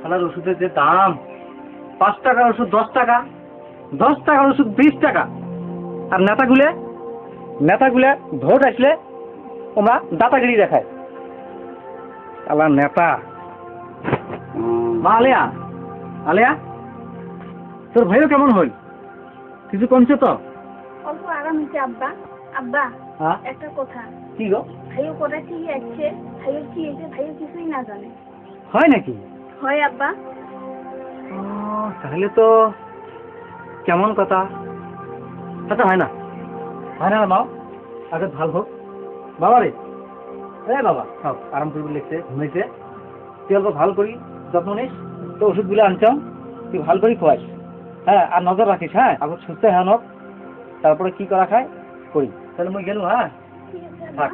শালার ওষুধের যে দাম পাঁচ টাকার ওষুধ দশ টাকা দশ টাকার ওষুধ বিশ টাকা। আর নেতাগুলে নেতাগুলে ভোট আসলে ওরা দাতাগিরি দেখায়। শালা নেতা। মা আলিয়া আলিয়া তোর ভাইও কেমন হই কিছু কমছে তো? অল্প আরাম হয়েছে আব্বা। আব্বা হ্যাঁ? একটা কথা। কি গো? ভাইও কোথা থেকে আসছে ভাইয়ের কি হয়েছে ভাইও কিছুই না জানে। হয় নাকি? হয় আব্বা। তাহলে তো কেমন কথা? আচ্ছা হয় না। হয় না মা আগে ভালো হোক। বাবা রে। এ বাবা। সব আরাম করবি লিখছে ঘুমাইছে। তুই অল্প ভালো করি যত্ন নিস তো ওষুধগুলো আনছাম তুই ভালো করি খোয়াইস। হ্যাঁ আর নজর রাখিস হ্যাঁ? আবার সুস্থ হ্যাঁ নক তারপরে কি করা খায়? করি। তাহলে মুই গেলু হ্যাঁ? থাক।